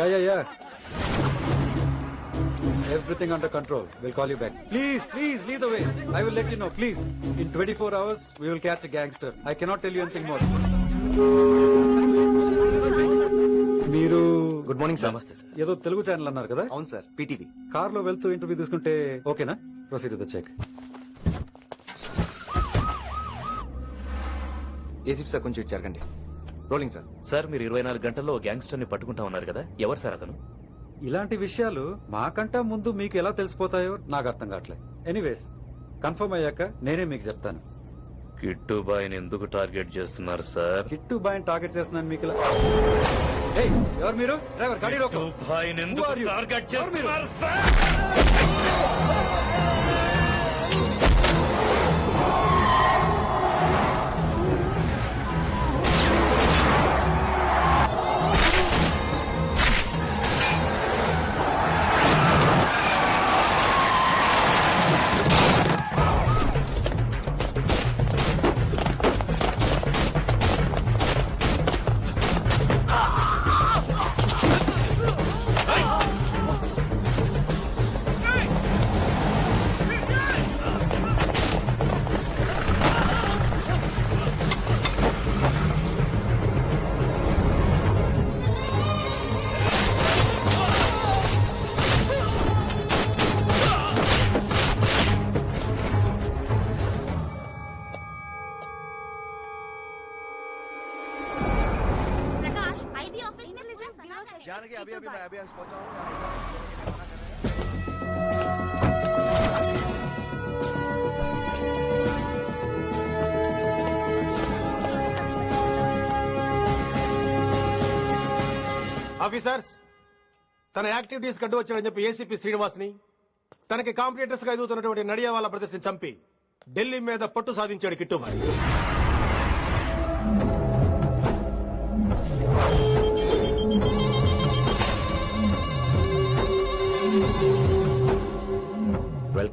Yeah yeah yeah everything under control will call you back please please leave the way I will let you know please in twenty four hours we will catch gangster I cannot tell you anything more మీరు good morning sir నమస్తే sir ఏదో Telugu channel అన్నారు కదా? అవును sir PTV కార్లో వెళ్తూ interview తీసుకుంటే ఓకేనా? Proceed the check ACP sir కొంచెం జరగండి. రోలింగ్ సార్ సార్ మీరు ఇరవై నాలుగు గంటల్లో గ్యాంగ్స్టర్ని పట్టుకుంటా ఉన్నారు కదా. ఎవరు సార్ అతను? ఇలాంటి విషయాలు మాకంటా ముందు మీకు ఎలా తెలిసిపోతాయో నాకు అర్థం కావట్లేదు ఎనీవేస్ కన్ఫర్మ్ అయ్యాక నేనే మీకు చెప్తాను. కిట్టు బాయ్ని ఎందుకు టార్గెట్ చేస్తున్నారు సార్? కిట్టు బాయ్ టార్గెట్ చేస్తున్నాను మీకు ఇలా ఏయ్, ఎవరు మీరు? డ్రైవర్ గాడి బాయ్ని you? టార్గెట్? చేస్తున్నారు సార్? में इंटेलिजेंस ब्यूरो से जानकी अभी अभी मैं अभी पहुंचा हूँ ఆఫీసర్స్ తన యాక్టివిటీస్ కడ్డు వచ్చాడని చెప్పి ఏసీపీ శ్రీనివాస్ని తనకి కాంపిటేటర్స్ గా ఎదుగుతున్నటువంటి నడియా వాళ్ళ ప్రదర్శన చంపి ఢిల్లీ మీద పట్టు సాధించాడు కిట్టుబాయ్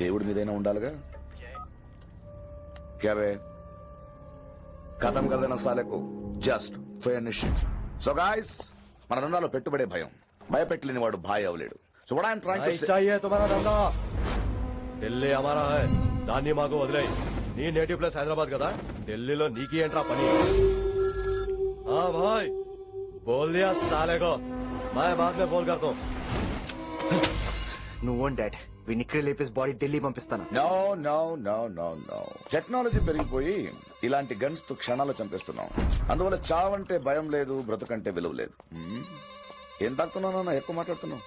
దేవుడి మీదైనా ఉండాలిగా క్యాబే కథం కదన సాలకు జస్ట్ ఫినిష్ సో గాయస్ మన దందాలో పెట్టుబడే భయం భయపెట్టలేని వాడు భాయ్ అవలేడు so what I'm trying to चाहिए तुम्हारा धंधा ఢిల్లీ हमारा है దాన్ని మాకు వదిలేయి నీ నేటివ్ ప్లేస్ హైదరాబాద్ కదా ఢిల్లీలో నీకి ఏంట్రా పని हाँ भाई बोल दिया साले को मैं बाद में फोन करता हूँ నువ్వు డాడ్ వీడిని ఇక్కడే లేపేసి బాడీ ఢిల్లీ పంపిస్తాను? No no no no no technology పెరిగిపోయి ఇలాంటి గన్స్తో క్షణాలు చంపేస్తున్నాం. అందువల్ల చావంటే భయం లేదు బ్రతుకంటే విలువ లేదు. Hmm? ఏం తాకుతున్నావు ఎక్కువ మాట్లాడుతున్నావు.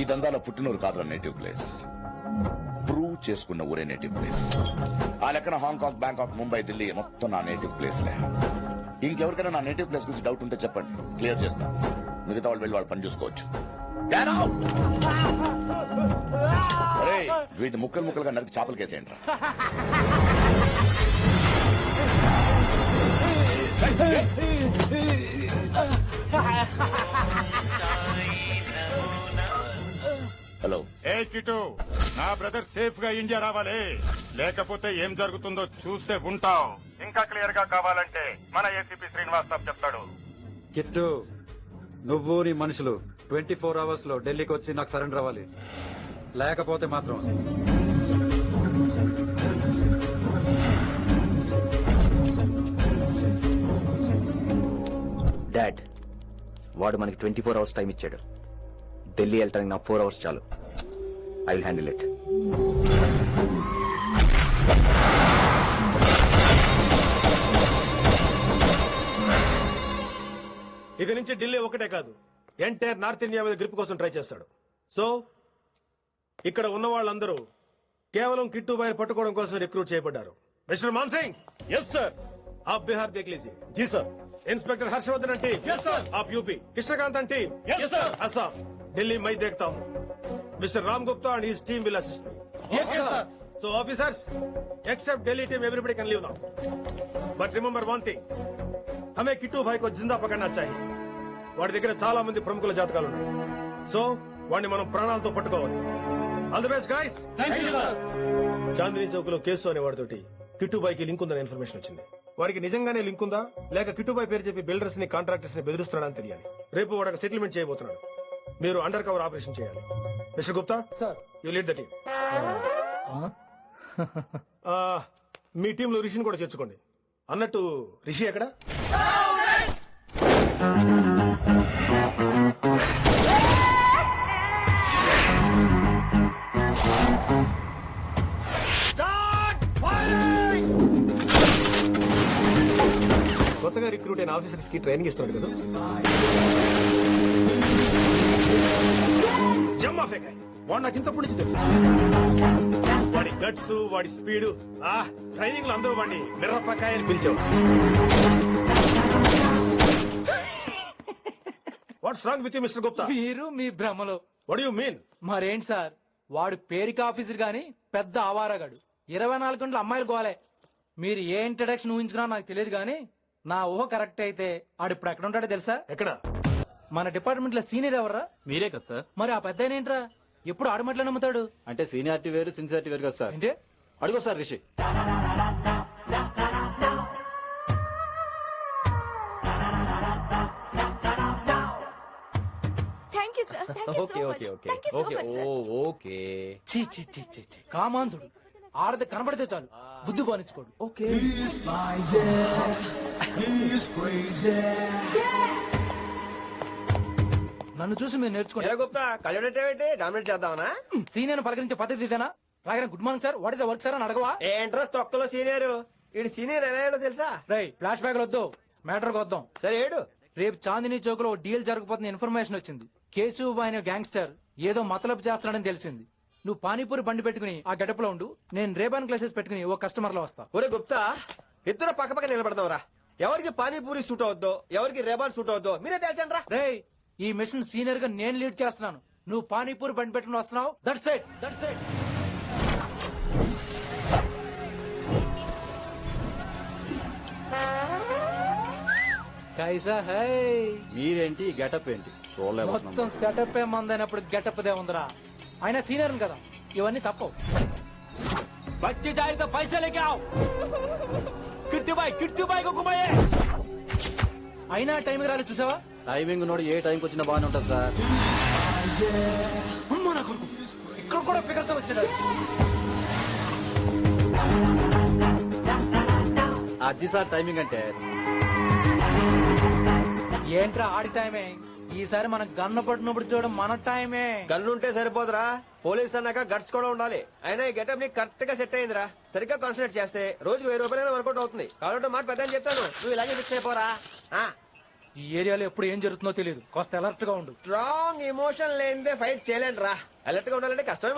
ఈ దందాల పుట్టినూరు కాదురా నేటివ్ ప్లేస్ ప్రూవ్ చేసుకున్న ఊరే నేటివ్ ప్లేస్ ఆ లెక్కన హాంకాంగ్ బ్యాంకాక్ ముంబై ఢిల్లీ మొత్తం నా నేటివ్ ప్లేస్ లే. ఇంకెవరికైనా నా నేటివ్ ప్లేస్ గురించి డౌట్ ఉంటే చెప్పండి. క్లియర్ చేస్తాను మిగతా వాళ్ళు వెళ్ళి వాళ్ళు పని చూసుకోవచ్చు. Get వీటిని ముక్కలు ముక్కలుగా నరికి చేపలు కేసేయండి హలో ఏ కిటు నా బ్రదర్ సేఫ్గా ఇండియా రావాలి. లేకపోతే ఏం జరుగుతుందో చూసే ఉంటావు ఇంకా క్లియర్గా కావాలంటే మన ఏసీపీ శ్రీనివాస్ సాబ్ చెప్తాడు. కిట్టు నువ్వు నీ మనుషులు ట్వంటీ ఫోర్ అవర్స్లో ఢిల్లీకి వచ్చి నాకు సరెండర్ అవ్వాలి. లేకపోతే మాత్రం. డాడ్ వాడు మనకి ట్వంటీ ఫోర్ అవర్స్ టైం ఇచ్చాడు. ఢిల్లీ వెళ్ళటానికి నా ఫోర్ అవర్స్ చాలు. ఐ విల్ హ్యాండిల్ ఇట్ ఇక నుంచి ఢిల్లీ ఒకటే కాదు ఎంటైర్ నార్త్ ఇండియా మీద గ్రిప్ కోసం ట్రై చేస్తాడు సో ఇక్కడ ఉన్న వాళ్ళందరూ కేవలం కిట్టు బాయ్ పట్టుకోవడం కోసం రిక్రూట్ చేయబడ్డారు మిస్టర్ మాన్సింగ్ ఎస్ సార్ आप बिहार देख लीजिए जी sir inspector Harshvardhan team yes sir आप UP Krishnakant team yes sir Assam Delhi मैं देखता हूँ mister Ram Gupta and his team will assist me yes sir So officers, except Delhi team, everybody can leave now. But remember one thing. हमें kit భాయ్ को जिंदा पकड़ना चाहिए వాడి దగ్గర చాలా మంది ప్రముఖుల జాతకాలు ఉన్నాయి. సో వాడిని మనం ప్రాణాలతో పట్టుకోవాలి. ఆల్ ది బెస్ట్ గైస్ చాందినీ చౌక్లో కేసు అనే వాడితోటి కిట్టుబాయ్కి లింక్ ఉందనే ఇన్ఫర్మేషన్ వచ్చింది. వాడికి నిజంగానే లింక్ ఉందా? లేక కిట్టుబాయ్ పేరు చెప్పి బిల్డర్స్ని కాంట్రాక్టర్స్ని బెదిరిస్తున్నాడని తెలియాలి. రేపు వాడు సెటిల్మెంట్ చేయబోతున్నాడు. మీరు అండర్ కవర్ ఆపరేషన్ చేయాలి. Mister Gupta sir you lead the team మీ టీంలో రిషిని కూడా చేర్చుకోండి. అన్నట్టు రిషి ఎక్కడ? ఆఫీసర్స్కి ట్రైనింగ్ ఇస్తున్నాడు కదా. వాడు నాకు ఇంతప్పటి నుంచి తెలుసు. వాడి గట్స్ వాడి స్పీడ్ ఆ ట్రైనింగ్లో అందరూ వాడిని మిర్రపకాయ అని పిలిచేవాడు what's wrong with mister Gupta మీరు మీ భ్రమలో. వాట్ యు మీన్ మరేంటి సార్? వాడు పేరుకి ఆఫీసర్ గాని పెద్ద ఆవారగాడు. ఇరవై నాలుగు గంటలు అమ్మాయిలు గోలే. మీరు ఏ ఇంట్రడక్షన్ ఊహించుకున్నా నాకు తెలియదు కానీ నా ఊహ కరెక్ట్ అయితే ఆడు ఇప్పుడు ఎక్కడ ఉంటాడో తెలుసా? ఎక్కడ? మన డిపార్ట్మెంట్లో సీనియర్ ఎవర్రా? మీరే కదా సార్. మరి ఆ పెద్ద ఏంట్రా? ఎప్పుడు ఆడమట్లే నమ్ముతాడు? అంటే సీనియారిటీ వేరు సిన్సియారిటీ వేరు కదా సార్. ఏంటి? అడుగు sir Rishi. Thank you sir thank you so much thank you so much sir okay చీ చీ చీ చీ చీ కామాంధుడు. ఆడది కనబడితే చాలు. బుద్ధి ఓకే. నన్ను చూసి మీరు నేర్చుకోండి. గుప్తా కళ్యాణి డామినేట్ చేద్దామనా? సీనియర్ పలకరించే పద్ధతి ఇదేనా? రాగానే good morning sir what is work sir అని అడగవా? ఏంట్రా తొక్కలో సీనియర్ ఈడు సీనియర్ ఎలా అయ్యాడో తెలుసా? రై ఫ్లాష్ బ్యాక్ వద్దు. మ్యాటర్ వద్దాం. సరే ఏడు. రేపు చాందినీ చౌక్లో డీల్ జరగబోతున్న ఇన్ఫర్మేషన్ వచ్చింది. కేసు అనే గ్యాంగ్స్టర్ ఏదో మతలబు చేస్తున్నాడని తెలిసింది. నువ్వు పానీపూరి బండి పెట్టుకుని ఆ గడప లో ఉండు. నేను రేబాన్ క్లాసెస్ పెట్టుకుని ఓ కస్టమర్లో వస్తా. ఒరే గుప్తా ఇద్దరు పక్క పక్క నిలబడదాంరా ఎవరికి పానీపూరి సూట్ అవుద్దో ఎవరికి రేబాన్ సూట్ అవుద్దో మీరే తేల్చండి రా రేయ్ ఈ మిషన్ సీనియర్గా నేను లీడ్ చేస్తున్నాను. నువ్వు పానీపూరి బండి పెట్టుకుని వస్తున్నావు. దట్స్ ఇట్ దట్స్ ఇట్ కైసా హై. మీరేంటి? గెటప్ ఏంటి? మొత్తం సెటప్ ఏ మందైనప్పుడు గెటప్ దే ఉందిరా. ఆయన సీనియర్ కదా. ఇవన్నీ తప్పవు. బచ్చి జాయితో పైసలకి ఆవు కిట్టు బాయ్ కిట్టు బాయ్ కుక్కుబాయే అయినా టైం రాలేదు చూసావా? టైమింగ్ నోడు ఏ టైంకి వచ్చినా బాగానే ఉంటుంది సార్. అమ్మ నా కొడుకు. ఇక్కడ కూడా ఫిగర్స్ వచ్చాడు. అది సార్ టైమింగ్ అంటే. ఏంట్రా ఆడి టైమే ఈసారి మనం గన్న పట్టినప్పుడు చూడడం మన టైమే గన్ను ఉంటే సరిపోదురా. పోలీస్ అన్నాక గట్స్ కూడా ఉండాలి. అయినా ఈ గెటప్ నీకు కరెక్ట్గా సెట్ అయిందిరా. సరిగ్గా కాన్సన్ట్రేట్ చేస్తే రోజు వెయ్యి రూపాయలైనా వర్కౌట్ అవుతుంది. కాబట్టి మాట పెద్ద చెప్తాను. నువ్వు ఇలాగే ఫిక్స్ అయిపోరా. ఈ ఏరియాలో ఎప్పుడు ఏం జరుగుతుందో తెలియదు. కాస్త అలర్ట్గా ఉండు. స్ట్రాంగ్ ఎమోషన్ లేనిదే ఫైట్ చేయలేండి రా అలర్ట్గా ఉండాలంటే కష్టమే